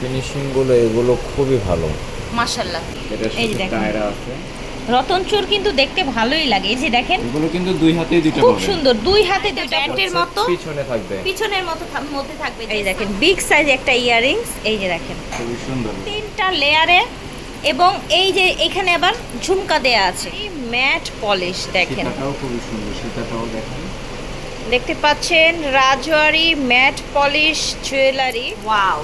ফিনিশিংগুলো এগুলো খুবই ভালো। মাশাল্লাহ এই দেখেন। আছে। রতন চোর কিন্তু দেখতে ভালোই লাগে। এই যে দেখেন। এগুলো কিন্তু দুই হাতেই দুইটা খুব সুন্দর। দুই হাতে দুইটা ব্যান্ডের হচ্ছে মতো। পিছনে থাকবে। পিছনের মতো মধ্যে থাকবে এই দেখেন বিগ সাইজ একটা ইয়াররিংস এই যে দেখেন। খুব সুন্দর। তিনটা লেয়ারে এবং এই যে এখানে আবার ঝুমকা দেয়া আছে। ম্যাট পলিশ দেখেন। সীতাটাও খুবই সুন্দর সীতাটাও দেখেন। দেখতে পাচ্ছেন Rajwadi matte polish jewellery wow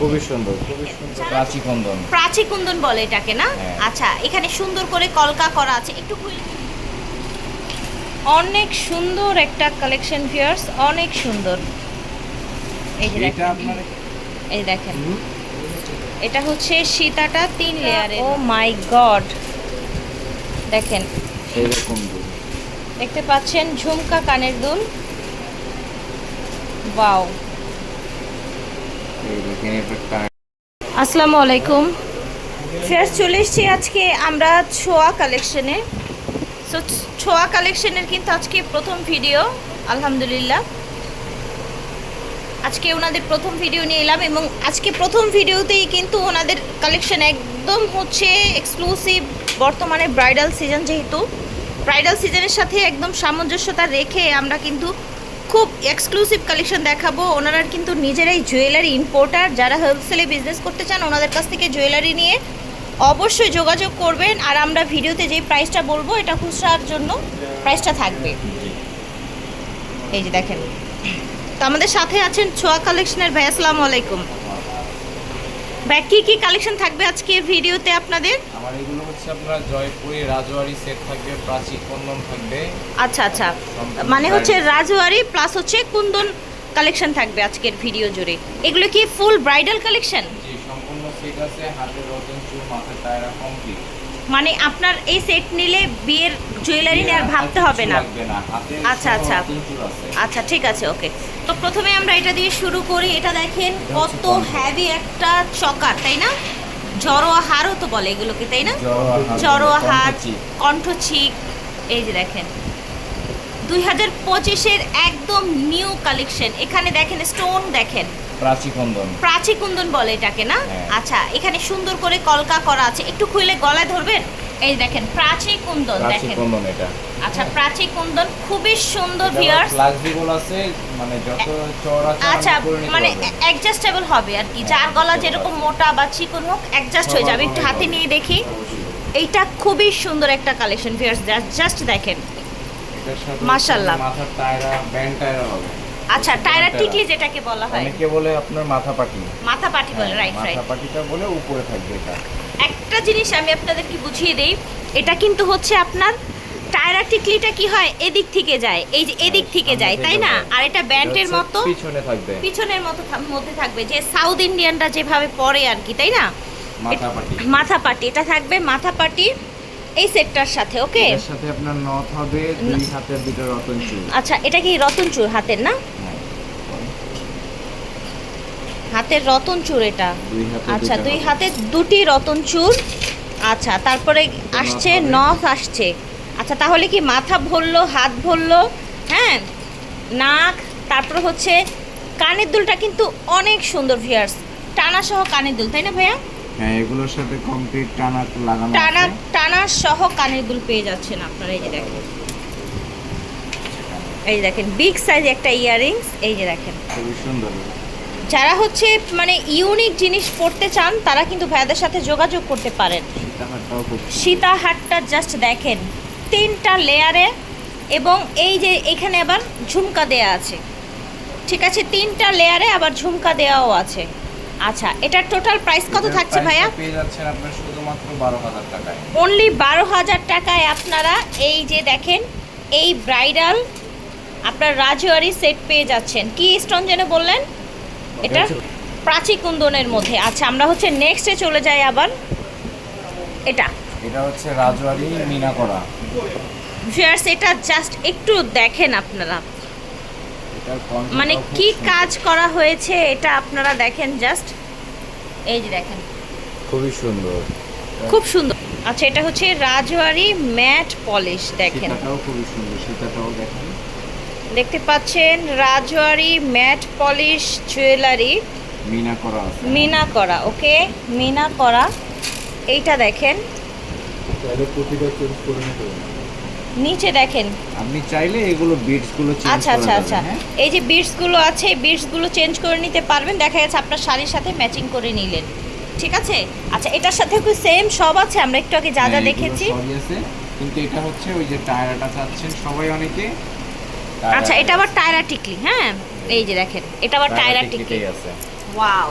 খুবই সুন্দর খুবই সুন্দর। প্রাচী কন্দন। প্রাচী কুন্দন বলে এটাকে না? হ্যাঁ। আচ্ছা এখানে সুন্দর করে কলকা করা আছে। একটু অনেক সুন্দর একটা কালেকশন ভিউয়ার্স অনেক সুন্দর। এই যে দেখেন। এই দেখেন। এটা হচ্ছে সীতাটা তিন লেয়ারের। Oh my god. দেখেন। এইরকম দেখতে পাচ্ছেন ঝুমকা কানের দুল। ওয়াও এই দেখেন এটা টায়রা আসসালামু আলাইকুম। ফের চলে এসেছি আজকে আমরা ছোয়া কালেকশনে। সো ছোয়া কালেকশনের কিন্তু আজকে প্রথম ভিডিও আলহামদুলিল্লাহ। আজকে ওনাদের প্রথম ভিডিও নিয়ে এলাম এবং আজকে প্রথম ভিডিওতেই কিন্তু ওনাদের কালেকশন একদম হচ্ছে এক্সক্লুসিভ বর্তমানে ব্রাইডাল সিজন যেহেতু। ব্রাইডাল সিজনের সাথে একদম সামঞ্জস্যতা রেখে আমরা কিন্তু খুব এক্সক্লুসিভ কালেকশন দেখাবো। ওনারা কিন্তু নিজেরাই জুয়েলারি ইম্পোর্টার যারা হোলসেলে বিজনেস করতে চান, ওনাদের কাছ থেকে জুয়েলারি নিয়ে অবশ্যই যোগাযোগ করবেন। আর আমরা ভিডিওতে যেই প্রাইসটা বলব, এটা খুচরার জন্য প্রাইসটা থাকবে। এই যে দেখেন। তো আমাদের সাথে আছেন ছোয়া কালেকশনের ভাই, আসসালামু আলাইকুম। ভাই কি কি কালেকশন থাকবে আজকে ভিডিওতে আপনাদের? আমার এগুলো হচ্ছে আপনার জয়পুরি রাজওয়ারি সেট থাকবে প্রাচী কুন্দন থাকবে। আচ্ছা আচ্ছা। মানে হচ্ছে রাজওয়ারি প্লাস হচ্ছে কুন্দন কালেকশন থাকবে আজকের ভিডিও জুড়ে। এগুলো কি ফুল ব্রাইডাল কালেকশন জি সম্পূর্ণ সেট আছে হাতের রতন চুল মাথার টায়রা কমপ্লিট মানে আপনার এই সেট নিলে বিয়ের জুয়েলারি নিয়ে আর ভাবতে হবে না? আচ্ছা, আচ্ছা। আচ্ছা ঠিক আছে ওকে তো প্রথমে আমরা এটা দিয়ে শুরু করি। এটা দেখেন কত। হ্যাভি একটা চকার তাই না? জড়োয়া হারও তো বলে এগুলোকে তাই না? জড়োয়া হাত কণ্ঠছিক এই যে দেখেন। দুই হাজার পঁচিশের একদম নিউ কালেকশন এখানে দেখেন স্টোন দেখেন। প্রাচী কন্দন। প্রাচী কুন্দন বলে এটাকে না? হ্যাঁ। আচ্ছা এখানে সুন্দর করে কলকা করা আছে। একটু খুলে গলায় ধরবেন? এই দেখেন প্রাচী কুন্দন দেখেন। কন্দন এটা। আচ্ছা প্রাচী কুন্দন খুবই সুন্দর ভিউয়ার্স ফ্লেক্সিবল আছে মানে যত চওড়া আচ্ছা মানে অ্যাডজাস্টেবল হবে আর কি। যার গলা যেরকম মোটা বা চিকন হোক অ্যাডজাস্ট হয়ে যাবে। একটু হাতে নিয়ে দেখি। এইটা খুবই সুন্দর একটা কালেকশন ভিউয়ার্স জাস্ট দেখেন। মাশাআল্লাহ। মাথার টায়রা ব্যান্ড টায়রা হবে। আচ্ছা টায়রা টিকলি যেটাকে বলা হয়। অনেকে বলে আপনার মাথা পাটি। মাথা পাটি বলে হ্যাঁ, রাইট রাইট মাথা পাটিটা বলে উপরে থাকবে এটা। একটা জিনিস আমি আপনাদেরকে বুঝিয়ে দেই এটা কিন্তু হচ্ছে আপনার টায়রা টিকলিটা কি হয়? এদিক থেকে যায়। এই যে এদিক থেকে যায় তাই না? আর এটা ব্যান্ডের মতো পিছনে থাকবে। পিছনের মতো মধ্যে থাকবে। যে সাউথ ইন্ডিয়ানরা যেভাবে পরে আর কি তাই না? মাথা পাটি। মাথা পাটি এটা থাকবে মাথা পাটি এই সেটটার সাথে ওকে? এর সাথে আপনার নথ হবে দুই হাতের দুটো রতন চুল। আচ্ছা এটা কি রতন চূড় হাতের না? হ্যাঁ, হাতের রতন চূড় এটা? আচ্ছা দুই। হাতে দুটি রতন চূড় আচ্ছা তারপরে আসছে নথ আসছে। আচ্ছা তাহলে কি মাথা ভরলো হাত ভরলো? হ্যাঁ? নাক তারপর হচ্ছে কানের দুলটা কিন্তু অনেক সুন্দর ভিয়ার্স টানা সহ কানের দুল তাই না ভাইয়া? হ্যাঁ এগুলোর সাথে কমপ্লিট টানা লাগানো টানা টানা সহ কানের দুল পেয়ে যাচ্ছেন আপনারা এই যে দেখেন। এই দেখেন বিগ সাইজ একটা ইয়াররিংস এই যে দেখেন। খুবই সুন্দর। যারা হচ্ছে মানে ইউনিক জিনিস পড়তে চান তারা কিন্তু ভাইয়াদের সাথে যোগাযোগ করতে পারেন। সুন্দর। সীতাহারটা জাস্ট দেখেন তিনটা লেয়ারে এবং এই যে এখানে আবার ঝুমকা দেয়া আছে। ঠিক আছে তিনটা লেয়ারে আবার ঝুমকা দেওয়াও আছে। আচ্ছা এটার টোটাল প্রাইস কত থাকছে ভাইয়া? পেয়ে যাচ্ছেন আপনার শুধুমাত্র বারো হাজার টাকায়। অনলি বারো হাজার টাকায় আপনারা এই যে দেখেন এই ব্রাইডাল আপনার রাজওয়ারি সেট পেয়ে যাচ্ছেন। কি স্টোন যেন বললেন? এটা প্রাচী কুন্দনের মধ্যে। আচ্ছা আমরা হচ্ছে নেক্সটে চলে যাই আবার। এটা। এটা হচ্ছে রাজওয়ারি মিনা করা ভিউয়ার্স এটা জাস্ট একটু দেখেন আপনারা। মানে কি কাজ করা হয়েছে এটা আপনারা দেখেন জাস্ট এই যে দেখেন। খুবই সুন্দর। খুব সুন্দর। আচ্ছা এটা হচ্ছে রাজওয়ারি ম্যাট পলিশ দেখেন। খুবই সুন্দর সীতাটাও দেখেন। দেখতে পাচ্ছেন রাজওয়ারি ম্যাট পলিশ জুয়েলারি। মিনা করা মিনা করা ওকে? মিনা করা। এইটা দেখেন। প্রতিটা চেঞ্জ করে নিতে হবে। নিচে দেখেন। আপনি চাইলে এগুলো বিটসগুলো চেঞ্জ আচ্ছা আচ্ছা আচ্ছা। হ্যাঁ? এই যে বিটসগুলো আছে এই বিটসগুলো চেঞ্জ করে নিতে পারবেন। দেখা যাচ্ছে আপনার শাড়ির সাথে ম্যাচিং করে নিলেন। ঠিক আছে? আচ্ছা এটার সাথে কি সেম সব আছে? আমরা একটু আগে যা যা হ্যাঁ, দেখেছি। কিন্তু এটা হচ্ছে ওই যে টায়ারটা চাচ্ছেন সবাই অনেকে। আচ্ছা এটা আবার টায়রা টিকলি হ্যাঁ? এই যে দেখেন এটা আবার টায়রা টিকলি আছে। ওয়াও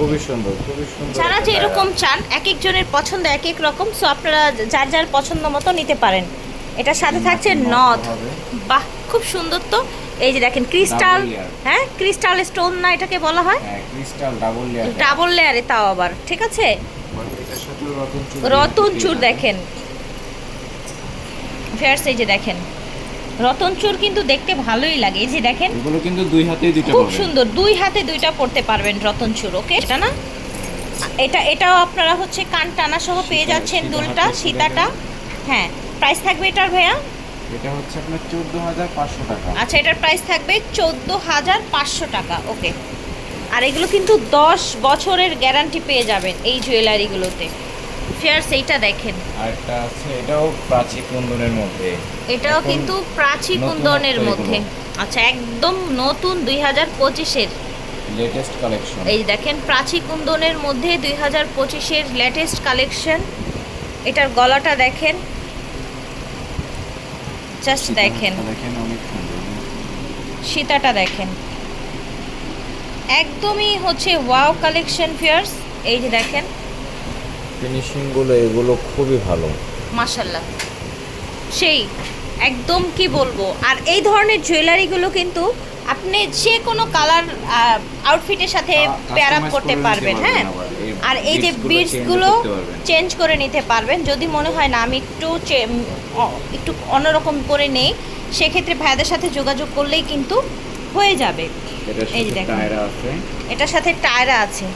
খুবই সুন্দর খুবই সুন্দর যারা যে এরকম চান এক একজনের পছন্দ এক এক রকম। সো আপনারা যার যার পছন্দ মতো নিতে পারেন। এটার সাথে থাকছে নথ। বাহ খুব সুন্দর তো। এই যে দেখেন ক্রিস্টাল হ্যাঁ ক্রিস্টাল স্টোন না এটাকে বলা হয়? হ্যাঁ ক্রিস্টাল ডাবল লেয়ার ডাবল লেয়ারে তাও আবার ঠিক আছে? রতন চুর দেখেন। ফেয়ার্স এই যে দেখেন রতন চুর কিন্তু দেখতে ভালোই লাগে। এই যে দেখেন এগুলো কিন্তু দুই হাতেই দুইটা খুব সুন্দর দুই হাতে দুইটা পড়তে পারবেন রতন চুর ওকে? এটা না? এটা এটাও আপনারা হচ্ছে কান টানা সহ পেয়ে যাচ্ছেন দুলটা সীতাটা। হ্যাঁ প্রাইস থাকবে এটার ভাইয়া? এটা হচ্ছে আপনার চোদ্দ হাজার পাঁচশো টাকা। আচ্ছা এটার প্রাইস থাকবে চোদ্দ হাজার পাঁচশো টাকা ওকে আর এগুলো কিন্তু দশ বছরের গ্যারান্টি পেয়ে যাবেন এই জুয়েলারিগুলোতে ফেয়ার্স এইটা দেখেন। আর একটা আছে এটাও প্রাচী কুন্দনের মধ্যে। এটাও কিন্তু প্রাচী কুন্দনের মধ্যে। আচ্ছা একদম নতুন দুই হাজার পঁচিশের। লেটেস্ট কালেকশন এই দেখেন প্রাচী কুন্দনের মধ্যে দুই হাজার পঁচিশের লেটেস্ট কালেকশন এটার গলাটা দেখেন। জাস্ট দেখেন। সীতাটা দেখেন। একদমই হচ্ছে ওয়াও কালেকশন ফিয়ার্স এই যে দেখেন। ফিনিশিংগুলো এগুলো খুবই ভালো। মাশাল্লাহ সেই একদম কি বলব? আর এই ধরনের জুয়েলারিগুলো কিন্তু আপনি যে কোনো কালার আউটফিটের সাথে পেয়ার আপ করতে পারবেন হ্যাঁ? আর এই যে বিটসগুলো। চেঞ্জ করে নিতে পারবেন। যদি মনে হয় না আমি একটু একটু অন্যরকম করে নেই সেক্ষেত্রে ভাইয়াদের সাথে যোগাযোগ করলেই কিন্তু হয়ে যাবে। এই যে দেখেন। টায়রা আছে। এটার সাথে টায়রা আছে।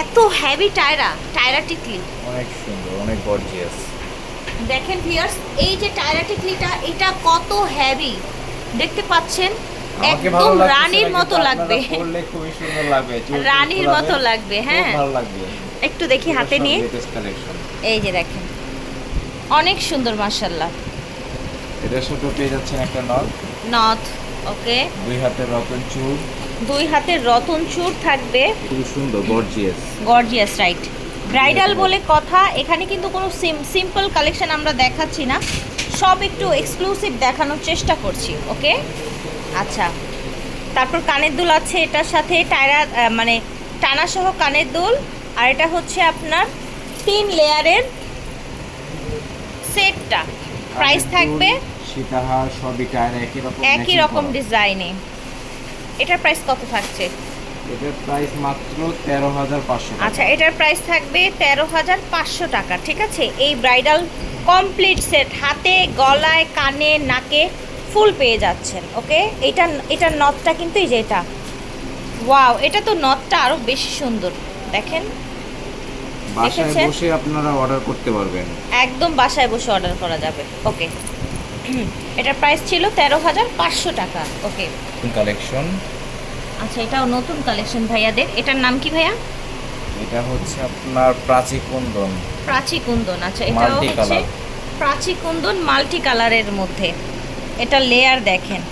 এত হেভি টায়রা টায়রা টিকলি। অনেক সুন্দর অনেক গর্জিয়াস দেখেন ভিউয়ার্স এই যে টায়রা টিকলিটা এটা কত হেভি দেখতে পাচ্ছেন? একদম রানীর মতো লাগবে। খুবই সুন্দর লাগবে রানীর মতো লাগবে হ্যাঁ। ভালো লাগবে। একটু দেখি হাতে নিয়ে। এই যে দেখেন অনেক সুন্দর মার্শাল্লাহ এটার সাথে পেয়ে যাচ্ছেন একটা নল নথ ওকে। দুই হাতের রতন চুল। দুই হাতের রতন চূড় থাকবে। খুবই সুন্দর গর্জিয়াস গর্জিয়াস রাইট ব্রাইডাল বলে কথা এখানে কিন্তু কোনো সিম্পল কালেকশন আমরা দেখাচ্ছি না। সব একটু এক্সক্লুসিভ দেখানোর চেষ্টা করছি ওকে? আচ্ছা তারপর কানের দুল আছে এটার সাথে টায়রা মানে টানা সহ কানের দুল আর এটা হচ্ছে আপনার তিন লেয়ারের সেটটা। প্রাইস থাকবে সীতাহার সবই টায়ার একই রকম একই রকম ডিজাইনে এটার প্রাইস কত থাকছে? এটার প্রাইস মাত্র তেরো হাজার পাঁচশো আচ্ছা এটার প্রাইস থাকবে তেরো হাজার পাঁচশো টাকা ঠিক আছে? এই ব্রাইডাল কমপ্লিট সেট হাতে গলায় কানে নাকে ফুল পেয়ে যাচ্ছেন ওকে এটা এটার নথটা কিন্তু এই যে এটা। ওয়াও এটা তো নথটা আরও বেশি সুন্দর। দেখেন? বাসায় বসে আপনারা অর্ডার করতে পারবেন। একদম বাসায় বসে অর্ডার করা যাবে ওকে এটার প্রাইস ছিল তেরো হাজার পাঁচশো টাকা ওকে কালেকশন আচ্ছা এটাও নতুন কালেকশন ভাইয়াদের। এটার নাম কি ভাইয়া? এটা হচ্ছে আপনার প্রাচী কুন্দন প্রাচী কুন্দন আচ্ছা এটাও হচ্ছে প্রাচী কুন্দন মাল্টি কালারের মধ্যে। এটা লেয়ার দেখেন।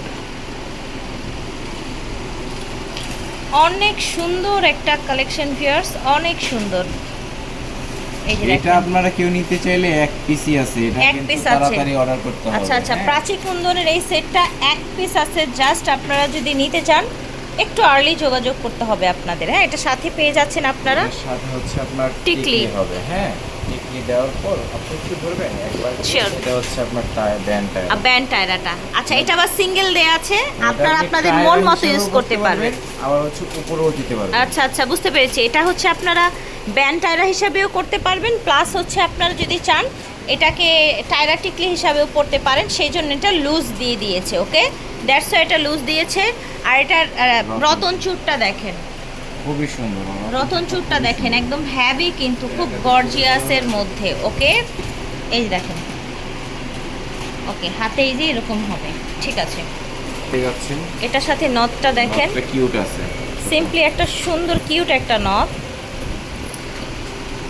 অনেক সুন্দর একটা কালেকশন ভিউয়ার্স অনেক সুন্দর। এটা আপনারা কেউ নিতে চাইলে এক পিসি আছে এটা এক কিন্তু আছে। তাড়াতাড়ি অর্ডার করতে হবে। আচ্ছা আচ্ছা হ্যাঁ? প্রাচী কুন্দনের এই সেটটা এক পিস আছে জাস্ট আপনারা যদি নিতে চান একটু আর্লি যোগাযোগ করতে হবে আপনাদের। হ্যাঁ এটা সাথে পেয়ে যাচ্ছেন আপনারা। সাথে হচ্ছে আপনার। টিকলি হবে হ্যাঁ। টিকলি দেওয়ার পর আপনি কি ধরবেন? একবার Sure. এটা হচ্ছে আপনার টায়ার ব্যান্ড টায়ার ব্যান্ড টায়রাটা আচ্ছা এটা আবার সিঙ্গেল দেয়া আছে। আপনারা আপনাদের মন মতো ইউজ করতে পারবেন আবার হচ্ছে উপরেও দিতে পারবেন। আচ্ছা আচ্ছা বুঝতে পেরেছি। এটা হচ্ছে আপনারা ব্যান্ড টায়রা হিসাবেও করতে পারবেন প্লাস হচ্ছে আপনারা যদি চান এটাকে টায়রা টিকলি হিসাবেও পড়তে পারেন। সেই জন্য এটা লুজ দিয়ে দিয়েছে ওকে দ্যাটস এটা লুজ দিয়েছে। আর এটার আহ, রতন চুরটা দেখেন। খুবই সুন্দর রতন চুরটা দেখেন একদম হ্যাভি কিন্তু খুব গর্জিয়াসের মধ্যে ওকে? এই দেখেন। ওকে হাতে এই যে এরকম হবে ঠিক আছে। ঠিক আছে। এটার সাথে নথটা দেখেন। কিউট আছে। সিম্পলি একটা সুন্দর কিউট একটা নথ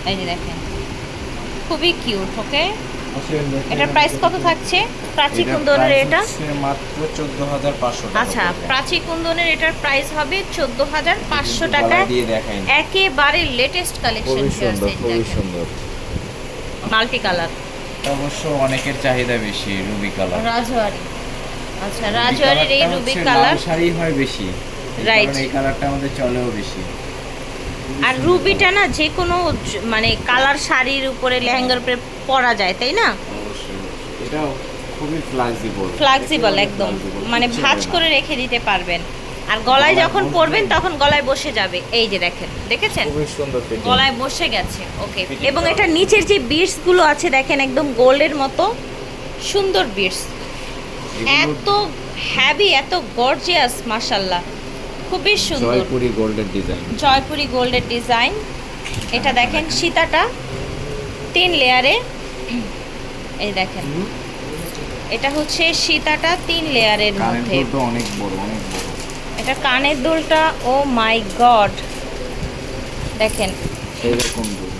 এই যে দেখেন। খুবই কিউট ওকে। এটার প্রাইস কত থাকছে? প্রাচী কুন্দনের এটা? মাত্র চোদ্দ হাজার পাঁচশো টাকা। আচ্ছা প্রাচী কুন্দনের এটার প্রাইস হবে চোদ্দ হাজার পাঁচশো একটু টাকা। একেবারে লেটেস্ট কালেকশন খুবই সুন্দর মাল্টি কালার অবশ্য অনেকের চাহিদা বেশি রুবি কালার রাজওয়ারি। আচ্ছা রাজওয়ারির এই রুবি কালার শাড়ি হয় বেশি. কারণ এই কালারটা আমাদের চলেও বেশি। আর রুবিটা না যে কোনো মানে কালার শাড়ির উপরে লেহেঙ্গার উপরে পরা যায় তাই না। খুবই ফ্লেক্সিবল ফ্লেক্সিবল একদম। মানে ভাঁজ করে রেখে দিতে পারবেন। আর গলায় যখন পরবেন তখন গলায় বসে যাবে। এই যে দেখেন দেখেছেন? খুবই সুন্দর গলায় বসে গেছে ওকে এবং এটা নিচের যে বিটসগুলো আছে দেখেন একদম গোল্ডের মতো সুন্দর বিটস এত হ্যাভি এত গর্জিয়াস মাশাল্লাহ খুবই সুন্দর। জয়পুরি গোল্ডের ডিজাইন জয়পুরি গোল্ডের ডিজাইন এটা দেখেন সীতাটা তিন লেয়ারে এই দেখেন। এটা হচ্ছে সীতাটা তিন লেয়ারের মধ্যে। অনেক বড় অনেক বড়। এটা কানের দুলটা ও মাই গড। দেখেন। এইরকম দুল।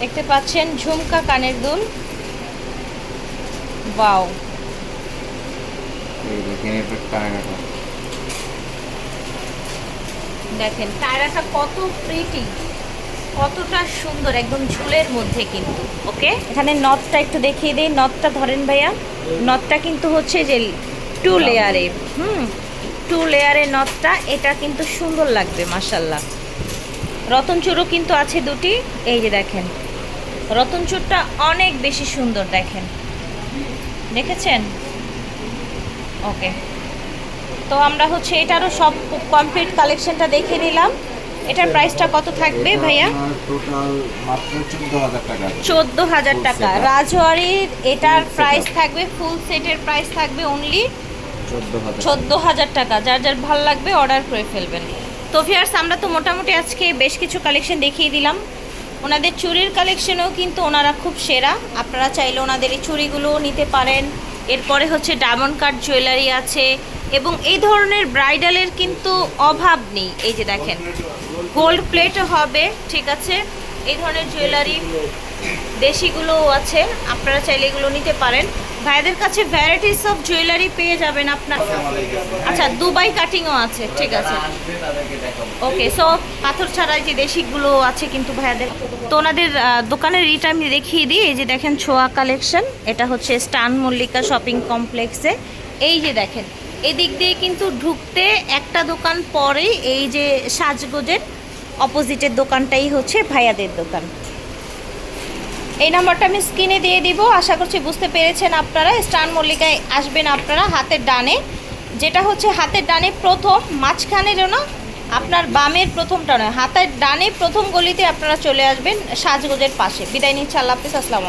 দেখতে পাচ্ছেন ঝুমকা কানের দুল? বাও দেখেন টায়রাটা কত প্রিটি কতটা সুন্দর একদম ঝুলের মধ্যে কিন্তু। ওকে। এখানে নথটা একটু দেখিয়ে দিই। নথটা ধরেন ভাইয়া নথটা কিন্তু হচ্ছে যে টু লেয়ারে হুম টু লেয়ারের নথটা এটা কিন্তু সুন্দর লাগবে মাসাল্লাহ রতনচুরও কিন্তু আছে দুটি। এই যে দেখেন রতনচুরটা অনেক বেশি সুন্দর দেখেন। দেখেছেন? ওকে। তো আমরা হচ্ছে এটারও সব কমপ্লিট কালেকশনটা দেখে নিলাম। এটার প্রাইসটা কত থাকবে ভাইয়া? টোটাল মাত্র চোদ্দ হাজার টাকা. রাজওয়ারির এটার প্রাইস থাকবে ফুল সেটের প্রাইস থাকবে অনলি চোদ্দ হাজার টাকা। যার যার ভালো লাগবে অর্ডার করে ফেলবেন। তো ভিয়ার্স আমরা তো মোটামুটি আজকে বেশ কিছু কালেকশন দেখিয়ে দিলাম। ওনাদের চুরির কালেকশনেও কিন্তু ওনারা খুব সেরা। আপনারা চাইলে ওনাদের এই চুড়িগুলোও নিতে পারেন। এরপরে হচ্ছে ডায়মন্ড কাট জুয়েলারি আছে। এবং এই ধরনের ব্রাইডালের কিন্তু অভাব নেই। এই যে দেখেন গোল্ড প্লেট হবে, ঠিক আছে? এই ধরনের জুয়েলারি দেশিগুলোও আছে, আপনারা চাইলে এগুলো নিতে পারেন। ভাইদের কাছে ভ্যারাইটিস অফ জুয়েলারি পেয়ে যাবেন আপনার। আচ্ছা দুবাই কাটিংও আছে, ঠিক আছে। ওকে সো পাথর ছাড়া যে দেশিগুলো আছে কিন্তু ভাইয়াদের। তো ওনাদের দোকানের রিটা আমি দেখিয়ে দিই। এই যে দেখেন ছোয়া কালেকশন এটা হচ্ছে স্টান মল্লিকা শপিং কমপ্লেক্সে এই যে দেখেন, এদিক দিয়ে কিন্তু ঢুকতে একটা দোকান পরেই এই যে সাজগোজের অপোজিটের দোকানটাই হচ্ছে ভাইয়াদের দোকান। এই নাম্বারটা আমি স্ক্রিনে দিয়ে দিব। আশা করছি বুঝতে পেরেছেন আপনারা। স্টান মল্লিকায় আসবেন আপনারা হাতের ডানে। যেটা হচ্ছে হাতের ডানে প্রথম মাঝখানে যেন আপনার বামের প্রথমটা নয়। হাতের ডানে প্রথম গলিতে আপনারা চলে আসবেন সাজগোজের পাশে। বিদায় নিচ্ছে। আল্লাহ হাফিজ। আসসালামু